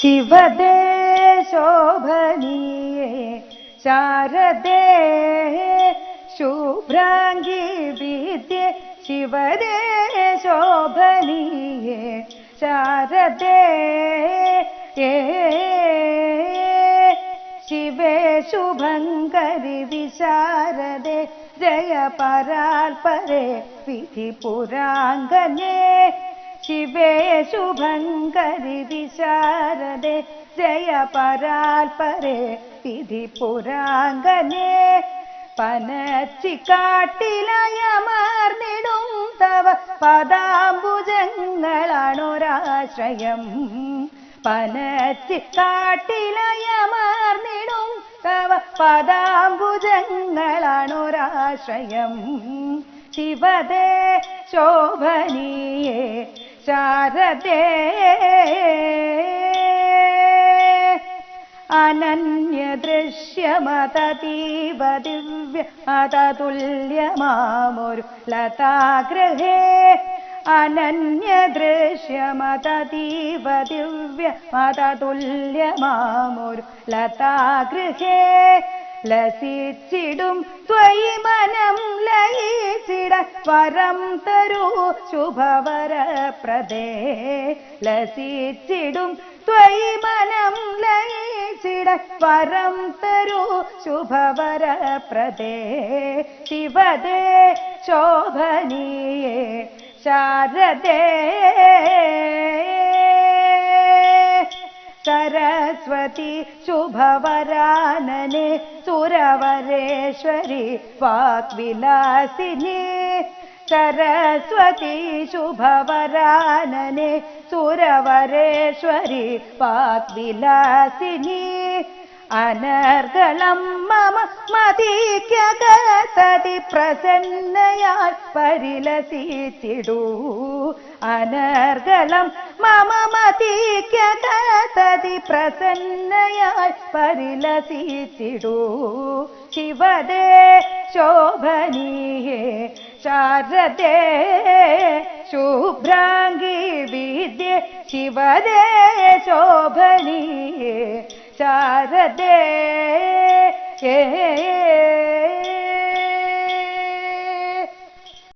शिवदे शोभनीये शारदे शुभ्राङ्गी विद्ये शिवदे शोभनीये शारदे शिवे शुभङ्करि विशारदे जय परा विधिपुराङ्गने ശിവേ ശുഭങ്കരി വിശാരദേ ജയ പരാൽപരേ വിധി പുരാംഗനേ പനച്ചിക്കാട്ടിലയമർന്നിടും തവ പദാംബുജങ്ങളാണൊരാശ്രയം. പനച്ചിക്കാട്ടിലയമർന്നിടും തവ പദാംബുജങ്ങളാണൊരാശ്രയം. ശിവദേ ശോഭനീയേ ശാരദേ അനന്യദൃശ്യമതീവ ദിവ്യ അതതുല്യമാമൊരു ലതാഗ്രഹേ. അനന്യദൃശ്യമതീവ ദിവ്യ അതതുല്യമാമൊരു ലതാഗൃഹേ ലസിച്ചിടും ത്വയി മനം ലയിച്ചിട വരം തരൂ ശുഭവരപ്രദേ ലസിച്ചിടും ത്വയി മനം ലയിച്ചിട വരം തരൂ ശുഭവരപ്രദേ ശിവദേ ശോഭനീയേ ശാരദേ. സരസ്വതി ശുഭവരാനനെ സുരവരേശ്വരി വാഗ്വിലാസിനി സരസ്വതി ശുഭവരാനനെ സുരവരേശ്വരി വാഗ്വിലാസിനി അനർഗളം മമ മതിക്കകതതി പ്രസന്നയാൽ പരിലസിച്ചിടൂ അനർഗളം മമ മതിക്കകതതി പ്രസന്നയാൽ പരിലസിച്ചിടൂ ശിവദേ ശോഭനീയേ ശാരദേ ശുഭ്രാംഗി വിദ്യ ശിവദേ ശോഭനീയേ ശാരദേ ഏ